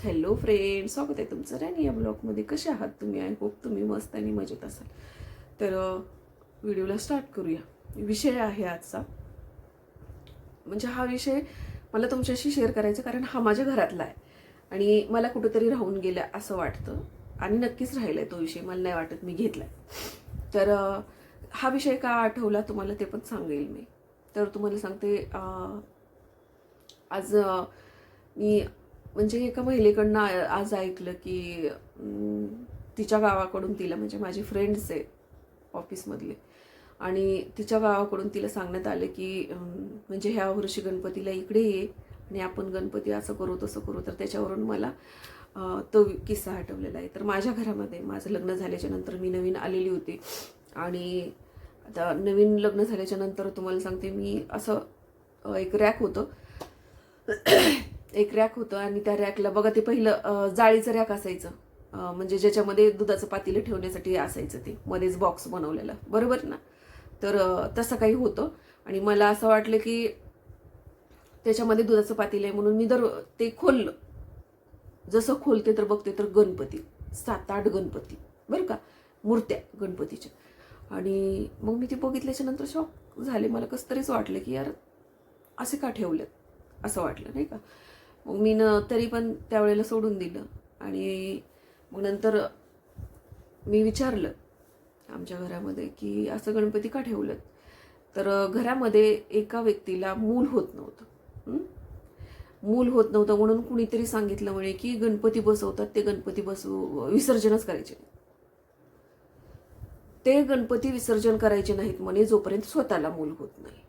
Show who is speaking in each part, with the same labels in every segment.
Speaker 1: Hello friend स्वागत आहे तुमचं राणी या ब्लॉगमध्ये कसे आहात तुम्ही? आय होप तुम्ही मस्त आणि मजेत असाल. तर व्हिडिओला स्टार्ट करूया. विषय आहे आजचा. म्हणजे हा विषय मला तुमच्याशी शेअर करायचा कारण हा माझ्या घरातला आहे. आणि मला कुठंतरी राहून गेलं असं वाटतं. आणि नक्कीच राहिलाय तो विषय. मला नाही वाटत मी घेतला तर हा विषय का आठवला तुम्हाला ते पण सांगेल मी. तर तुम्हाला सांगते आज मी म्हणजे एका महिलेकडनं आज ऐकलं की तिच्या गावाकडून तिला म्हणजे माझी फ्रेंड्स आहे ऑफिसमधले आणि तिच्या गावाकडून तिला सांगण्यात आलं की म्हणजे ह्या वर्षी गणपतीला इकडे ये आणि आपण गणपती असं करू तसं करू. तर त्याच्यावरून मला तो किस्सा आठवलेला आहे. तर माझ्या घरामध्ये माझं लग्न झाल्याच्यानंतर मी नवीन आलेली होती. आणि आता नवीन लग्न झाल्याच्यानंतर तुम्हाला सांगते मी असं एक रॅक होतं. एक रॅक होतं आणि त्या रॅकला बघा ते पहिलं जाळीचं रॅक असायचं. म्हणजे ज्याच्यामध्ये दुधाचं पातेलं ठेवण्यासाठी असायचं ते मध्येच बॉक्स बनवलेला. बरोबर ना? तर तसं काही होतं. आणि मला असं वाटलं की त्याच्यामध्ये दुधाचं पातेलं आहे म्हणून मी दर ते खोललं. जसं खोलते तर बघते तर गणपती. सात आठ गणपती. बरं का? मूर्त्या गणपतीच्या. आणि मग मी ते बघितल्याच्या नंतर शॉक झाले. मला कसं तरीच वाटलं की यार असे का ठेवलेत? असं वाटलं नाही का? मग मी न तरी पण त्यावेळेला सोडून दिलं. आणि मग नंतर मी विचारलं आमच्या घरामध्ये की असं गणपती का ठेवलं तर घरामध्ये एका व्यक्तीला मूल होत नव्हतं. मूल होत नव्हतं म्हणून कुणीतरी सांगितलं म्हणे की गणपती बसवतात ते गणपती बसवू विसर्जनच करायचे ते गणपती विसर्जन करायचे नाहीत म्हणे जोपर्यंत स्वतःला मूल होत नाही.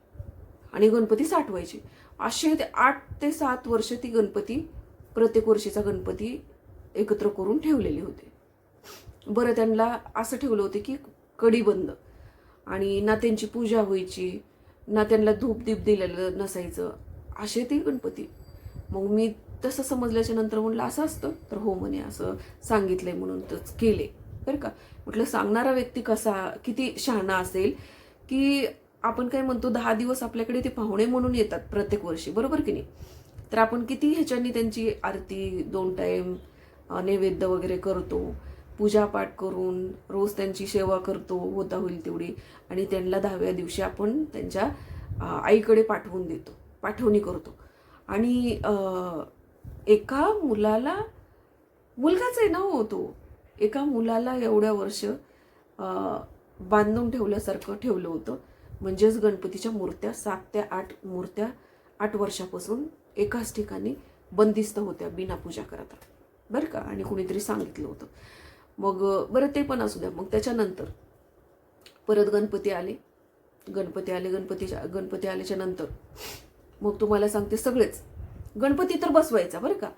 Speaker 1: आणि गणपती साठवायचे. असे ते आठ ते सात वर्ष ती गणपती प्रत्येक वर्षीचा गणपती एकत्र करून ठेवलेले होते. बरं त्यांना असं ठेवलं होतं की कडीबंद आणि ना त्यांची पूजा व्हायची ना त्यांना धूप दीप दिलेलं नसायचं. असे ते गणपती. मग मी तसं समजल्याच्या नंतर म्हणलं असं असतं? तर हो म्हणे असं सांगितलंय म्हणून तच केले. बरं का? म्हटलं सांगणारा व्यक्ती कसा किती शहाणा असेल की आपण काय म्हणतो दहा दिवस आपल्याकडे ते पाहुणे म्हणून येतात प्रत्येक वर्षी. बरोबर की नाही? तर आपण किती ह्याच्यानी त्यांची आरती दोन टाईम नैवेद्य वगैरे करतो पूजापाठ करून रोज त्यांची सेवा करतो होता होईल तेवढी आणि त्यांना दहाव्या दिवशी आपण त्यांच्या आईकडे पाठवून देतो पाठवणी करतो. आणि एका मुलाला मुलगाच आहे ना हो तो? एका मुलाला एवढ्या वर्ष बांधून ठेवल्यासारखं ठेवलं होतं. म्हणजेच गणपतीच्या मूर्त्या सात ते आठ मूर्त्या आठ वर्षापासून एकाच ठिकाणी बंदिस्त होत्या बिना पूजा करता बरं का? आणि कुणीतरी सांगितलं होतं. मग बरं ते पण असू द्या. मग त्याच्यानंतर परत गणपती आले. गणपती आले गणपतीच्या गणपती आल्याच्यानंतर मग तुम्हाला सांगते सगळेच. गणपती तर बसवायचा बरं का?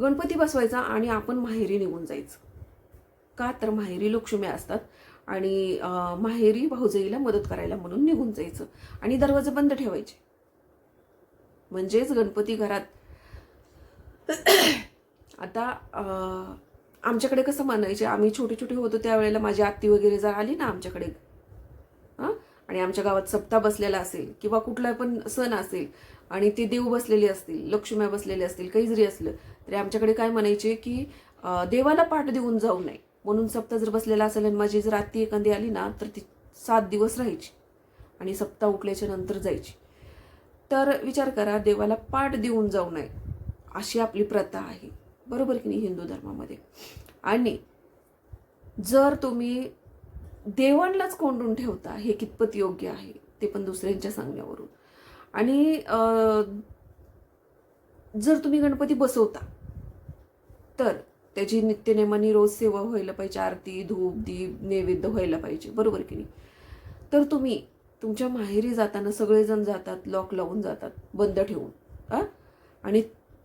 Speaker 1: गणपती बसवायचा आणि आपण माहेरी निघून जायचं. का तर माहेरी लक्ष्मी असतात. आणि माहेरी भाऊजाईला मदत करायला म्हणून निघून जायचं आणि दरवाजे बंद ठेवायचे. म्हणजेच गणपती घरात. आता आमच्याकडे कसं म्हणायचे आम्ही छोटे छोटे होतो त्यावेळेला माझी आत्ती वगैरे जर आली ना आमच्याकडे हां? आणि आमच्या गावात सप्ताह बसलेला असेल किंवा कुठला पण सण असेल आणि ते देव बसलेले असतील लक्ष्म्या बसलेले असतील काही जरी असलं तरी आमच्याकडे काय म्हणायचे की देवाला पाठ देऊन जाऊ नये. म्हणून सप्ताह जर बसलेला असेल आणि माझी जर आत्ती एखादी आली ना तर ती सात दिवस राहायची आणि सप्ता उठल्याच्या नंतर जायची. तर विचार करा देवाला पाठ देऊन जाऊ नये अशी आपली प्रथा आहे. बरोबर की नाही हिंदू धर्मामध्ये? आणि जर तुम्ही देवांनाच कोंडून ठेवता हे कितपत योग्य आहे ते पण दुसऱ्यांच्या सांगण्यावरून. आणि जर तुम्ही गणपती बसवता तर त्याची नित्यनेमाने रोज सेवा व्हायला पाहिजे आरती धूप दीप नैवेद्य व्हायला पाहिजे. बरोबर की नाही? तर तुम्ही तुमच्या माहेरी जाताना सगळेजण जातात लॉक लावून जातात बंद ठेवून. आ आणि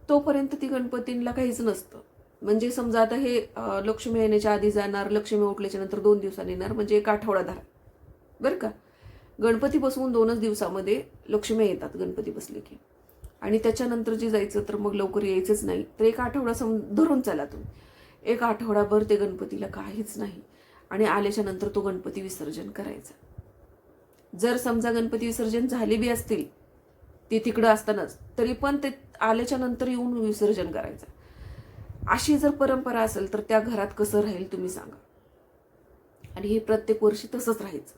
Speaker 1: तोपर्यंत ती गणपतींना काहीच नसतं. म्हणजे समजा आता हे लक्ष्मी येण्याच्या आधी जाणार लक्ष्मी उठल्याच्या नंतर दोन दिवसांनी येणार म्हणजे एक आठवडा धरा. बरं का? गणपती बसवून दोनच दिवसामध्ये लक्ष्मी येतात गणपती बसले की. आणि त्याच्यानंतर जे जायचं तर मग लवकर यायचंच नाही. तर एक आठवडा सम धरून चला तुम्ही. एक आठवडाभर ते गणपतीला काहीच नाही. आणि आल्याच्यानंतर तो गणपती विसर्जन करायचा. जर समजा गणपती विसर्जन झाले बी असतील ते तिकडं असतानाच तरी पण ते आल्याच्यानंतर येऊन विसर्जन करायचं. अशी जर परंपरा असेल तर त्या घरात कसं राहील तुम्ही सांगा. आणि हे प्रत्येक वर्षी तसंच राहायचं.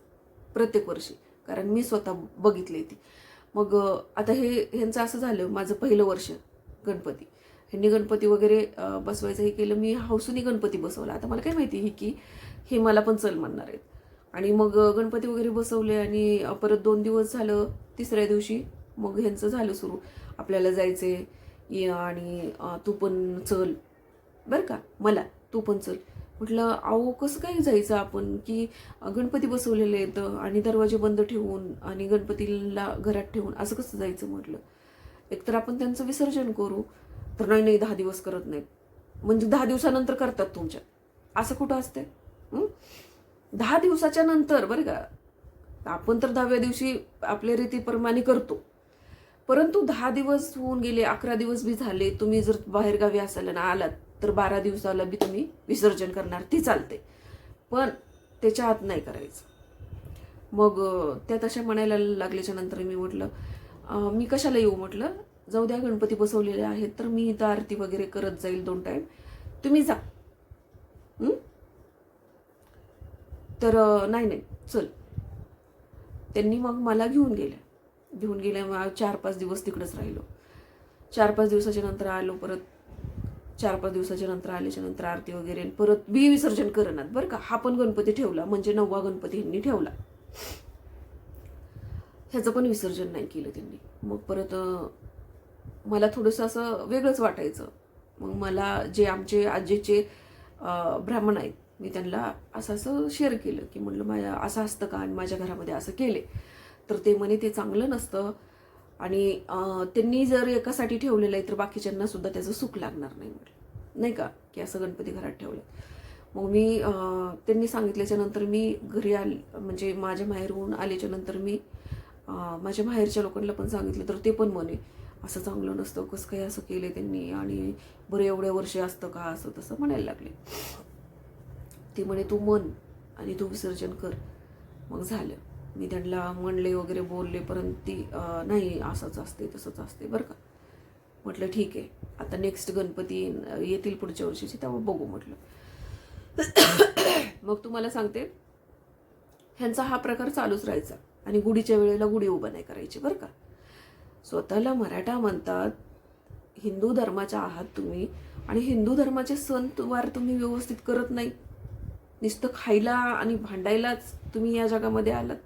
Speaker 1: प्रत्येक वर्षी. कारण मी स्वतः बघितली ती मग आता हे ह्यांचं असं झालं माझं पहिलं वर्ष गणपती. ह्यांनी गणपती वगैरे बसवायचं हे केलं मी हौसूनी गणपती बसवला. आता मला काय माहिती ही की हे मला पण चल म्हणणार आहेत. आणि मग गणपती वगैरे बसवले आणि परत दोन दिवस झालं तिसऱ्या दिवशी मग ह्यांचं झालं सुरू. आपल्याला जायचे आणि तू पण चल. बरं का? मला तू पण चल. म्हटलं अहो कसं काय जायचं आपण की गणपती बसवलेले आहेत आणि दरवाजे बंद ठेवून आणि गणपतीला घरात ठेवून असं कसं जायचं म्हटलं? एकतर आपण त्यांचं विसर्जन करू. तर नाही नाही दहा दिवस करत नाहीत. म्हणजे दहा दिवसानंतर करतात तुमच्या. असं कुठं असते दहा दिवसाच्या नंतर बरं का. आपण तर दहाव्या दिवशी आपल्या रीतीप्रमाणे करतो. परंतु दहा दिवस होऊन गेले अकरा दिवस बी झाले तुम्ही जर बाहेरगावी असाल ना आलात तर बारा दिवसाला बी तुम्ही विसर्जन करणार ती चालते. पण त्याच्या आत नाही करायचं. मग त्या तशा म्हणायला लागल्याच्या नंतर मी म्हटलं मी कशाला येऊ म्हटलं जाऊ द्या गणपती बसवलेले आहेत तर मी इथं आरती वगैरे करत जाईल दोन टाईम तुम्ही जा. तर नाही नाही चल. त्यांनी मग मला घेऊन गेल्या. घेऊन गेल्या मग चार पाच दिवस तिकडंच राहिलो. चार पाच दिवसाच्या नंतर आलो परत. चार पाच दिवसाच्या नंतर आल्याच्यानंतर आरती वगैरे आणि परत बी विसर्जन करणार बरं का? हा पण गणपती ठेवला म्हणजे नववा गणपती यांनी ठेवला. ह्याचं पण विसर्जन नाही केलं त्यांनी. मग परत मला थोडंसं असं वेगळंच वाटायचं. मग मला जे आमचे आजीचे ब्राह्मण आहेत मी त्यांना असं असं शेअर केलं की म्हटलं माझ्या असं असतं का? आणि माझ्या घरामध्ये असं केले तर ते म्हणे ते चांगलं नसतं. आणि त्यांनी जर एकासाठी ठेवलेलं आहे तर बाकीच्यांना सुद्धा त्याचं सुख लागणार नाही म्हटलं. नाही का? की असं गणपती घरात ठेवलं. मग मी त्यांनी सांगितल्याच्या नंतर मी घरी आल म्हणजे माझ्या माहेरहून आल्याच्यानंतर मी माझ्या माहेरच्या लोकांना पण सांगितलं तर ते पण म्हणे असं चांगलं नसतं कसं काय असं केलं त्यांनी? आणि बरं एवढ्या वर्ष असतं का? असं तसं म्हणायला लागले. ते म्हणे तू मन आणि तू विसर्जन कर. मग झालं. मी त्यांना म्हणले वगैरे बोलले परंतु ती नाही असंच असते तसंच असते बरं का? म्हटलं ठीक आहे. आता नेक्स्ट गणपती येतील पुढच्या वर्षीचे तेव्हा बघू म्हटलं. मग तुम्हाला सांगते ह्यांचा हा प्रकार चालूच राहायचा आणि गुढीच्या वेळेला गुढी उभं नाही करायची बरं का? स्वतःला मराठा म्हणतात हिंदू धर्माच्या आहात तुम्ही आणि हिंदू धर्माचे सण वार तुम्ही व्यवस्थित करत नाही. नुसतं खायला आणि भांडायलाच तुम्ही या जगामध्ये आलात.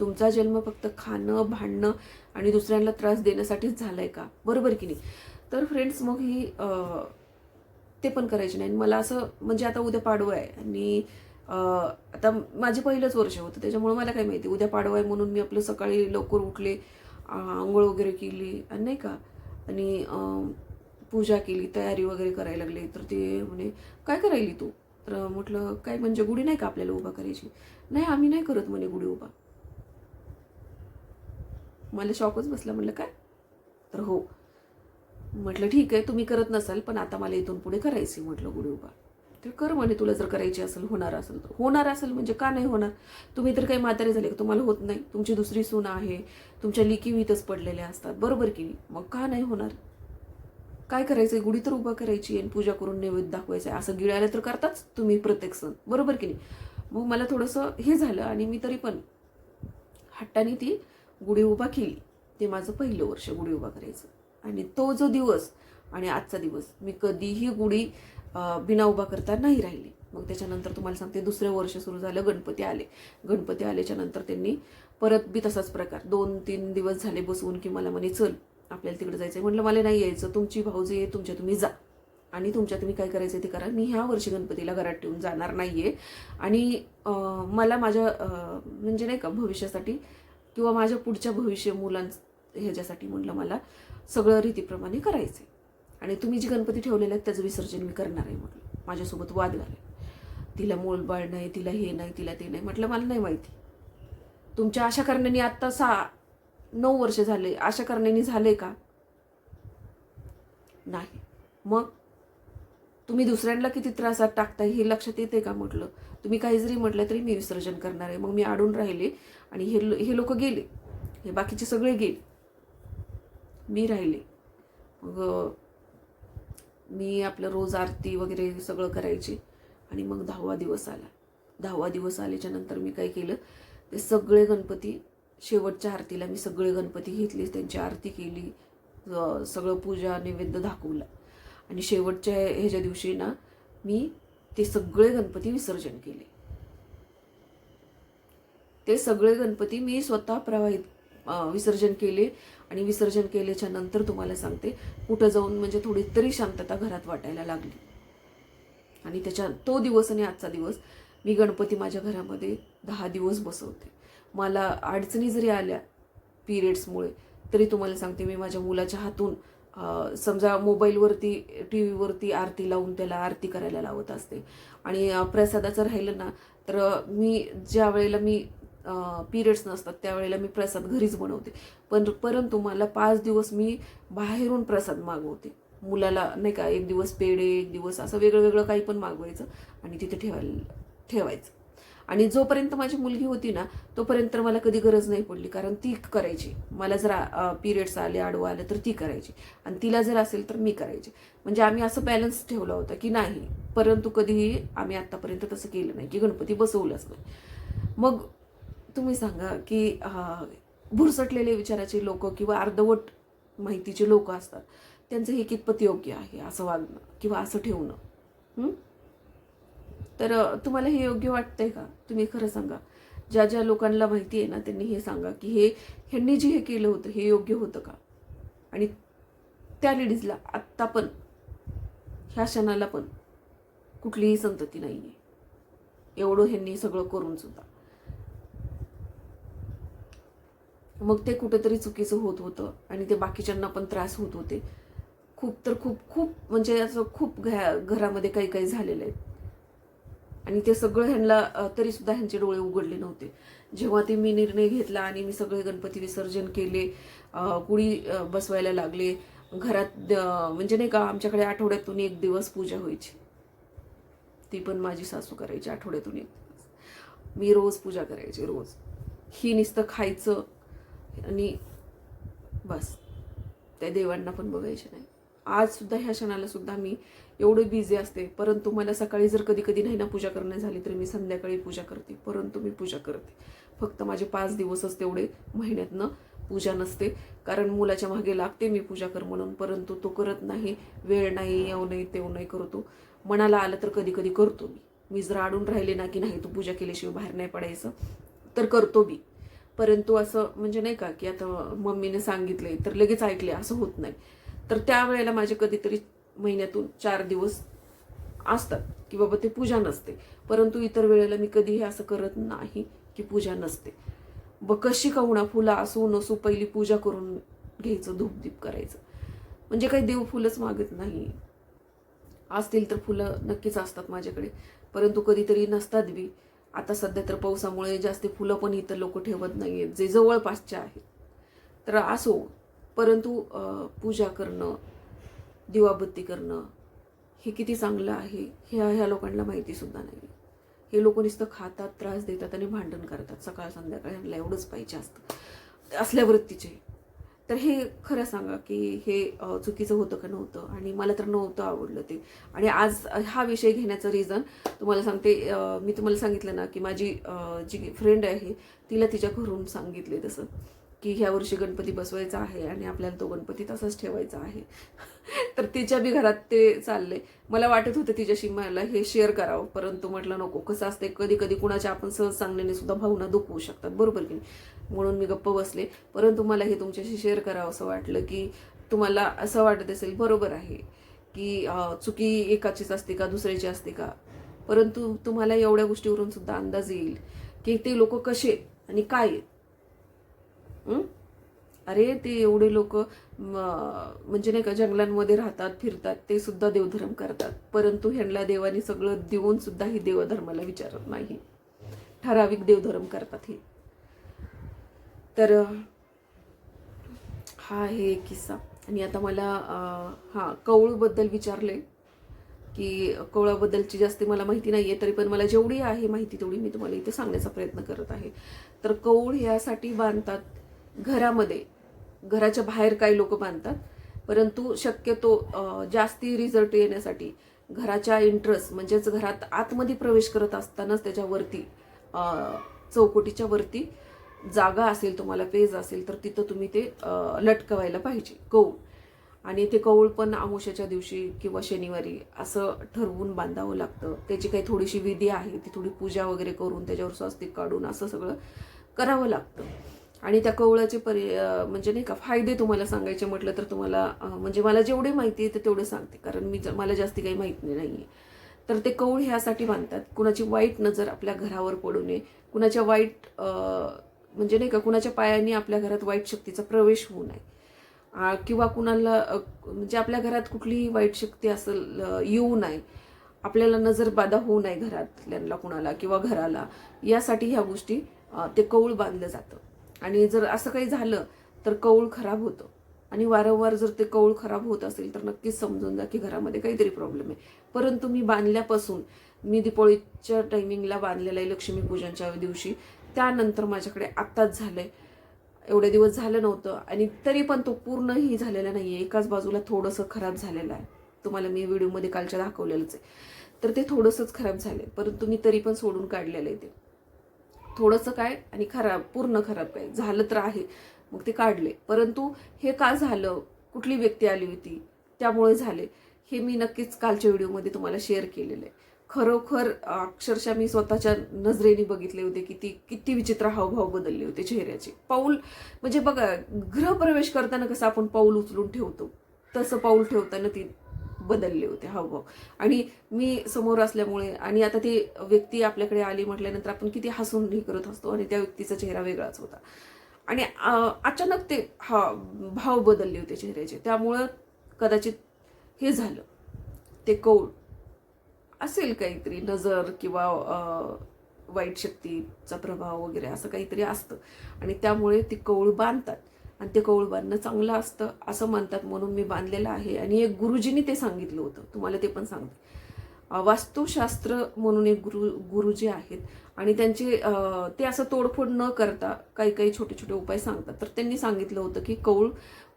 Speaker 1: तुमचा जन्म फक्त खाणं भांडणं आणि दुसऱ्यांना त्रास देण्यासाठीच झाला आहे का? बरोबर की नाही? तर फ्रेंड्स मग ही ते पण करायचे नाही. आणि मला असं म्हणजे आता उद्या पाडवा आहे आणि आता माझे पहिलंच वर्ष होतं त्याच्यामुळे मला काय माहिती. उद्या पाडवा आहे म्हणून मी आपलं सकाळी लवकर उठले आंघोळ वगैरे केली आणि नाही का? आणि पूजा केली तयारी वगैरे करायला लागली. तर ते म्हणे काय करायली तू? तर म्हटलं काय म्हणजे गुढी नाही का आपल्याला उभा करायची? नाही आम्ही नाही करत म्हणे गुढी उभा. मला शॉकच बसला. म्हटलं काय? तर हो. म्हटलं ठीक आहे तुम्ही करत नसाल पण आता मला इथून पुढे करायची म्हटलं गुढी उभा. तर कर म्हणे तुला जर करायची असेल होणार असेल तर. होणार असेल म्हणजे का नाही होणार? तुम्ही तर काही म्हातारे झाले का? तुम्हाला होत नाही. तुमची दुसरी सून आहे. तुमच्या लिकी वितच पडलेल्या असतात. बरोबर की नाही? मग का नाही होणार? काय करायचं आहे गुढी तर उभा करायची आणि पूजा करून नैवेद्य दाखवायचं आहे असं गिळायला तर करताच तुम्ही प्रत्येक सण. बरोबर की नाही? मग मला थोडंसं हे झालं आणि मी तरी पण हट्टाने ती गुढी उभा केली. ते माझं पहिलं वर्ष गुढी उभा करायचं. आणि तो जो दिवस आणि आजचा दिवस मी कधीही गुढी बिना उभा करता नाही राहिली. मग त्याच्यानंतर तुम्हाला सांगते दुसरं वर्ष सुरू झालं गणपती आले. गणपती आल्याच्यानंतर त्यांनी परत बी तसाच प्रकार. दोन तीन दिवस झाले बसवून की मला म्हणे चल आपल्याला तिकडे जायचं आहे म्हटलं मला नाही यायचं. तुमची भाऊजी आहे तुमच्या तुम्ही जा. आणि तुमच्या तुम्ही काय करायचं ते करा. मी ह्या वर्षी गणपतीला घरात ठेवून जाणार नाही आहे आणि मला माझ्या म्हणजे नाही का भविष्यासाठी किंवा माझ्या पुढच्या भविष्य मुलां ह्याच्यासाठी म्हटलं मला सगळं रीतीप्रमाणे करायचं आहे आणि तुम्ही जी गणपती ठेवलेले आहेत त्याचं विसर्जन मी करणार आहे म्हटलं माझ्यासोबत वाद घालेल तिला मूलबाळ नाही तिला हे नाही तिला ते नाही म्हटलं मला नाही माहिती. तुमच्या आशा करण्याने आत्ता सहा नऊ वर्ष झाले. आशा करण्याने झाले का? नाही. मग? तुम्ही दुसऱ्यांना किती त्रासात टाकताय हे लक्षात येते का म्हटलं? तुम्ही काही जरी म्हटलं तरी मी विसर्जन करणार आहे. मग मी अडून राहिले. आणि हे हे लोक गेले. हे बाकीचे सगळे गेले. मी राहिले. मग मी आपलं रोज आरती वगैरे सगळं करायची आणि मग दहावा दिवस आला. दहावा दिवस आल्याच्यानंतर मी काय केलं ते सगळे गणपती शेवटच्या आरतीला मी सगळे गणपती घेतले त्यांची आरती केली सगळं पूजा नैवेद्य दाखवला. आणि शेवटच्या ह्याच्या दिवशी ना मी ते सगळे गणपती विसर्जन केले. ते सगळे गणपती मी स्वतः प्रवाहित विसर्जन केले. आणि विसर्जन केल्याच्यानंतर तुम्हाला सांगते कुठं जाऊन म्हणजे थोडी तरी शांतता घरात वाटायला लागली. आणि त्याच्या तो दिवस आणि आजचा दिवस मी गणपती माझ्या घरामध्ये दहा दिवस बसवते. मला अडचणी जरी आल्या पिरियड्समुळे तरी तुम्हाला सांगते मी माझ्या मुलाच्या हातून समजा मोबाईलवरती टी व्हीवरती आरती लावून त्याला आरती करायला लावत असते. आणि प्रसादाचं राहिलं ना तर मी ज्या वेळेला मी पिरियड्स नसतात त्यावेळेला मी प्रसाद घरीच बनवते. पण परंतु मला पाच दिवस मी बाहेरून प्रसाद मागवते. मुलाला नाही का एक दिवस पेढे एक दिवस असं वेगळं वेगळं काही पण मागवायचं आणि तिथे ठेवायला ठेवायचं. आणि जोपर्यंत माझी मुलगी होती ना तोपर्यंत मला कधी गरज नाही पडली. कारण ती करायची. मला जर पिरियड्स आले आडवं आलं तर ती करायची. आणि तिला जर असेल तर मी करायची. म्हणजे आम्ही असं बॅलन्स ठेवला होता की नाही. परंतु कधीही आम्ही आत्तापर्यंत तसं केलं नाही की गणपती बसवलंच नाही. मग तुम्ही सांगा की भुरसटलेले विचाराचे लोक किंवा अर्धवट माहितीचे लोक असतात त्यांचं हे कितपत योग्य आहे असं वागणं किंवा असं ठेवणं? तर तुम्हाला हे योग्य वाटतंय का? तुम्ही खरं सांगा. ज्या ज्या लोकांना माहिती आहे ना त्यांनी हे सांगा की हे ह्यांनी जे हे केलं होतं हे योग्य होतं का? आणि त्या लेडीजला आत्ता पण ह्या क्षणाला पण कुठलीही संतती नाही आहे एवढं ह्यांनी सगळं करून सुद्धा. मग ते कुठेतरी चुकीचं होत होतं आणि ते बाकीच्यांना पण त्रास होत होते. खूप तर खूप खूप म्हणजे असं खूप घ्या घरामध्ये काही काही झालेलं आहे. आणि ते सगळं ह्यांना तरी सुद्धा ह्यांचे डोळे उघडले नव्हते. जेव्हा ते मी निर्णय घेतला आणि मी सगळे गणपती विसर्जन केले कुणी बसवायला लागले घरात म्हणजे नाही का आमच्याकडे आठवड्यातून एक दिवस पूजा व्हायची. ती पण माझी सासू करायची आठवड्यातून एक दिवस. मी रोज पूजा करायची रोज. ही नुसतं खायचं आणि बस. त्या देवांना पण बघायचे नाही. आज सुद्धा ह्या क्षणाला सुद्धा मी एवढं बिझी असते. परंतु मला सकाळी जर कधी कधी नाही ना पूजा करणं झाली तर मी संध्याकाळी पूजा करते. परंतु मी पूजा करते. फक्त माझे पाच दिवसच तेवढे महिन्यातनं पूजा नसते. कारण मुलाच्या मागे लागते मी पूजा कर म्हणून. परंतु तो करत नाही. वेळ नाही येऊ नाही तेव नाही करतो. मनाला आलं तर कधी कधी करतो मी. मी जर अडून राहिले ना की नाही तू पूजा केल्याशिवाय बाहेर नाही पडायचं तर करतो मी. परंतु असं म्हणजे नाही का की आता मम्मीने सांगितले तर लगेच ऐकले असं होत नाही. तर त्यावेळेला माझे कधीतरी महिन्यातून चार दिवस असतात की बाबा ते पूजा नसते. परंतु इतर वेळेला मी कधीही असं करत नाही की पूजा नसते. ब कशी का होणार फुलं असू नसू पहिली पूजा करून घ्यायचं धूपदीप करायचं. म्हणजे काही देव फुलंच मागत नाही. असतील तर फुलं नक्कीच असतात माझ्याकडे. परंतु कधीतरी नसतात बी. आता सध्या तर पावसामुळे जास्त फुलं पण इतर लोक ठेवत नाही आहेत जे जवळपासचे आहेत. तर असो परंतु पूजा करणं दिवाबत्ती करणं हे किती चांगलं आहे ह्या ह्या लोकांना माहितीसुद्धा नाही. हे लोक नुसतं खातात त्रास देतात आणि भांडण करतात सकाळ संध्याकाळ ह्यांना एवढंच पाहिजे असतं. असल्या वृत्तीचे. तर हे खरं सांगा की हे चुकीचं होतं का नव्हतं? आणि मला तर नव्हतं आवडलं ते. आणि आज हा विषय घेण्याचं रिझन तुम्हाला सांगते मी तुम्हाला सांगितलं ना की माझी जी फ्रेंड आहे तिला तिच्या घरून सांगितले तसं. की ह्या वर्षी गणपती बसवायचा आहे आणि आपल्याला तो गणपती तसाच ठेवायचा आहे. तर तिच्या बी घरात ते चालले मला वाटत होतं तिच्याशी मला हे शेअर करावं परंतु म्हटलं नको. कसं असते कधी कधी कुणाच्या आपण सहज सांगण्याने सुद्धा भावना दुखवू शकतात. बरोबर की नाही? म्हणून मी गप्प बसले. परंतु मला हे तुमच्याशी शेअर करावं असं वाटलं की तुम्हाला असं वाटत असेल बरोबर आहे की चुकी एकाचीच असते का दुसऱ्याची असते का? परंतु तुम्हाला एवढ्या गोष्टीवरून सुद्धा अंदाज येईल की ते लोक कसे आणि काय आहेत? अरे ते एवढे लोक म्हणजे नाही का जंगलांमध्ये राहतात फिरतात ते सुद्धा देवधर्म करतात. परंतु ह्यांना देवाने सगळं देऊन सुद्धा ही देवधर्माला विचारत नाही. ठराविक देवधर्म करतात हे. तर हा आहे एक किस्सा. आणि आता मला हां हा कौळबद्दल विचारले की कवळाबद्दलची जास्त मला माहिती नाही आहे तरी पण मला जेवढी आहे माहिती तेवढी मी तुम्हाला इथे सांगण्याचा प्रयत्न करत आहे. तर कौळ ह्यासाठी बांधतात घरामध्ये घराच्या बाहेर काही लोक बांधतात. परंतु शक्यतो जास्ती रिझल्ट येण्यासाठी घराच्या इंटरेस्ट म्हणजेच घरात आतमध्ये प्रवेश करत असतानाच त्याच्यावरती चौकटीच्या वरती जागा असेल तुम्हाला पेज असेल तर तिथं तुम्ही ते लटकवायला पाहिजे कौळ आणि ते कौळ पण आमुष्याच्या दिवशी किंवा शनिवारी असं ठरवून बांधावं लागतं. त्याची काही थोडीशी विधी आहे ती थोडी पूजा वगैरे करून त्याच्यावर स्वस्तिक काढून असं सगळं करावं लागतं. आणि त्या कवळाचे परि म्हणजे नाही का फायदे तुम्हाला सांगायचे म्हटलं तर तुम्हाला म्हणजे मला जेवढे माहिती आहे ते तेवढे सांगते. कारण मी मला जास्ती काही माहिती नाही आहे तर ते कौळ ह्यासाठी बांधतात. कुणाची वाईट नजर आपल्या घरावर पडू नये. कुणाच्या वाईट म्हणजे नाही का कुणाच्या पायाने आपल्या घरात वाईट शक्तीचा प्रवेश होऊ नये. किंवा कुणाला म्हणजे आपल्या घरात कुठलीही वाईट शक्ती असेल येऊ नये. आपल्याला नजर बाधा होऊ नये घरातल्यांना कुणाला किंवा घराला. यासाठी ह्या गोष्टी ते कौळ बांधलं जातं. आणि जर असं काही झालं तर कौळ खराब होतं. आणि वारंवार जर ते कौळ खराब होत असेल तर नक्कीच समजून जा की घरामध्ये काहीतरी प्रॉब्लेम आहे. परंतु मी बांधल्यापासून मी दीपावळीच्या टायमिंगला बांधलेलं आहे लक्ष्मीपूजनच्या दिवशी. त्यानंतर माझ्याकडे आत्ताच झालं आहे एवढे दिवस झालं नव्हतं. आणि तरी पण तो पूर्णही झालेला नाही आहे एकाच बाजूला थोडंसं खराब झालेलं आहे. तुम्हाला मी व्हिडिओमध्ये कालच्या दाखवलेलंच आहे. तर ते थोडंसंच खराब झालं आहे परंतु मी तरी पण सोडून काढलेलं आहे ते. थोडंसं काय आणि खराब पूर्ण खराब काय झालं तर आहे. मग ते काढले. परंतु हे का झालं? कुठली व्यक्ती आली होती? त्यामुळे झाले. हे मी नक्कीच कालच्या व्हिडिओमध्ये तुम्हाला शेअर केलेलं आहे. खरोखर अक्षरशः मी स्वतःच्या नजरेने बघितले होते की ती किती विचित्र हावभाव बदलले होते चेहऱ्याचे. पाऊल म्हणजे बघा गृहप्रवेश करताना कसं आपण पाऊल उचलून ठेवतो? तसं पाऊल ठेवताना ती बदलले होते. हावभाव आणि मी समोर असल्यामुळे आणि आता ती व्यक्ती आपल्याकडे आली म्हटल्यानंतर आपण किती हसून हे करत असतो आणि त्या व्यक्तीचा चेहरा वेगळाच होता. आणि अचानक ते हा भाव बदलले होते चेहऱ्याचे. त्यामुळं कदाचित हे झालं. ते कौल असेल काहीतरी नजर किंवा वाईट शक्तीचा प्रभाव वगैरे असं काहीतरी असतं. आणि त्यामुळे ती कौळ बांधतात. आणि ते कौळ बांधणं चांगलं असतं असं म्हणतात म्हणून मी बांधलेलं आहे. आणि एक गुरुजींनी ते सांगितलं होतं. तुम्हाला ते पण सांगते. वास्तुशास्त्र म्हणून एक गुरु गुरुजी आहेत. आणि त्यांचे ते असं तोडफोड न करता काही काही छोटे छोटे उपाय सांगतात. तर त्यांनी सांगितलं होतं की कौळ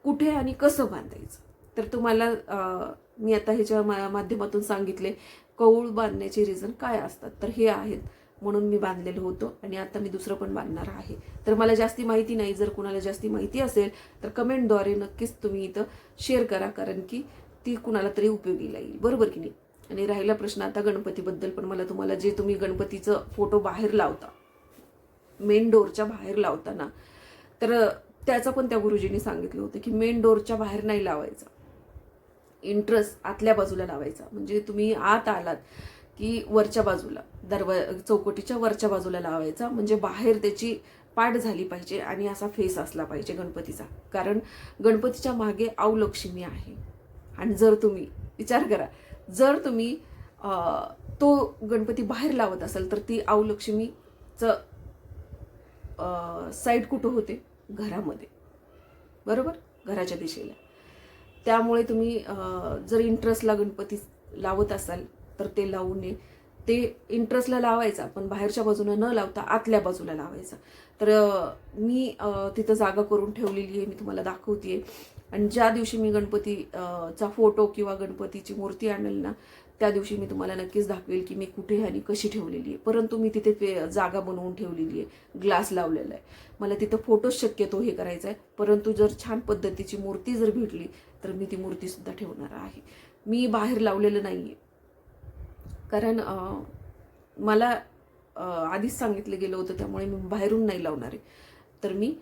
Speaker 1: कुठे आणि कसं बांधायचं? तर तुम्हाला मी आता ह्याच्या मा- माध्यमातून सांगितले कौळ बांधण्याचे रिझन काय असतात. तर हे आहेत. म्हणून मी बांधलेलं होतं आणि आता मी दुसरं पण बांधणार आहे. तर मला जास्ती माहिती नाही. जर कुणाला जास्ती माहिती असेल तर कमेंटद्वारे नक्कीच तुम्ही इथं शेअर करा कारण की ती कुणाला तरी उपयोगी येईल बरोबर की नाही? आणि राहिला प्रश्न आता गणपतीबद्दल पण मला तुम्हाला जे तुम्ही गणपतीचं फोटो बाहेर लावता मेन डोरच्या बाहेर लावताना तर त्याचं पण त्या गुरुजींनी सांगितलं होतं की मेन डोरच्या बाहेर नाही लावायचा. इंटरेस्ट आतल्या बाजूला लावायचा. म्हणजे तुम्ही आत आलात की वरच्या बाजूला दरवा चौकटीच्या वरच्या बाजूला लावायचा. म्हणजे बाहेर त्याची पाठ झाली पाहिजे आणि असा फेस असला पाहिजे गणपतीचा. कारण गणपतीच्या मागे अवलक्ष्मी आहे. आणि जर तुम्ही विचार करा जर तुम्ही तो गणपती बाहेर लावत असाल तर ती अवलक्ष्मीचं साईड कुठं होते? घरामध्ये. बरोबर? घराच्या दिशेला. त्यामुळे तुम्ही जर इंटरेस्टला गणपती लावत असाल तर ते लावू नये. ते इंटरेस्टला लावायचा पण बाहेरच्या बाजूला न लावता आतल्या बाजूला लावायचा. तर मी तिथं जागा करून ठेवलेली आहे मी तुम्हाला दाखवते आणि ज्या दिवशी मी गणपती चा फोटो किंवा गणपतीची मूर्ती आणेल ना त्या दिवशी मी तुम्हाला नक्कीच दाखवेल की मी कुठे आणि कशी ठेवलेली आहे. परंतु मी तिथे जागा बनवून ठेवलेली आहे ग्लास लावलेला आहे. मला तिथं फोटोच शक्यतो हे करायचं आहे. परंतु जर छान पद्धतीची मूर्ती जर भेटली तर मी ती मूर्तीसुद्धा ठेवणार आहे. मी बाहेर लावलेलं नाही आहे कारण मला आधीच सांगितलं गेलं होतं त्यामुळे मी बाहेरून नाही लावणार आहे. तर मी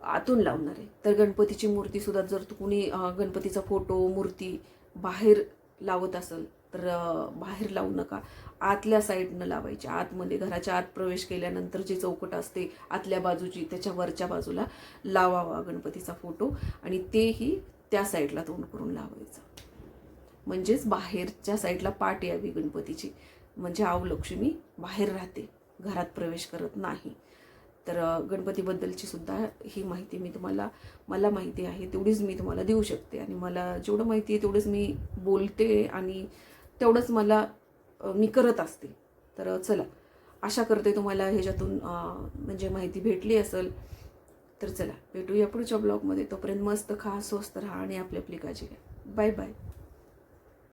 Speaker 1: आतून लावणार आहे. तर गणपतीची मूर्तीसुद्धा जर तू कुणी गणपतीचा फोटो मूर्ती बाहेर लावत असेल तर बाहेर लावू नका. आतल्या साईडनं लावायची. आतमध्ये घराच्या आत प्रवेश केल्यानंतर जी चौकट असते आतल्या बाजूची त्याच्या वरच्या बाजूला लावावा गणपतीचा फोटो आणि तेही त्या साईडला तोंड करून लावायचं. म्हणजेच बाहेरच्या साईडला पाठ यावी गणपतीची. म्हणजे आवलक्ष्मी बाहेर राहते घरात प्रवेश करत नाही. तर गणपतीबद्दलची सुद्धा ही माहिती मी तुम्हाला मला माहिती आहे तेवढीच मी तुम्हाला देऊ शकते. आणि मला जेवढं माहिती आहे तेवढंच मी बोलते आणि तेवढंच मला मी करत असते. तर चला. आशा करते तुम्हाला ह्याच्यातून म्हणजे माहिती भेटली असेल. तर चला भेटूया पुढच्या ब्लॉगमध्ये. तोपर्यंत मस्त खा स्वस्त राहा आणि आपली आपली काळजी घ्या. Bye bye.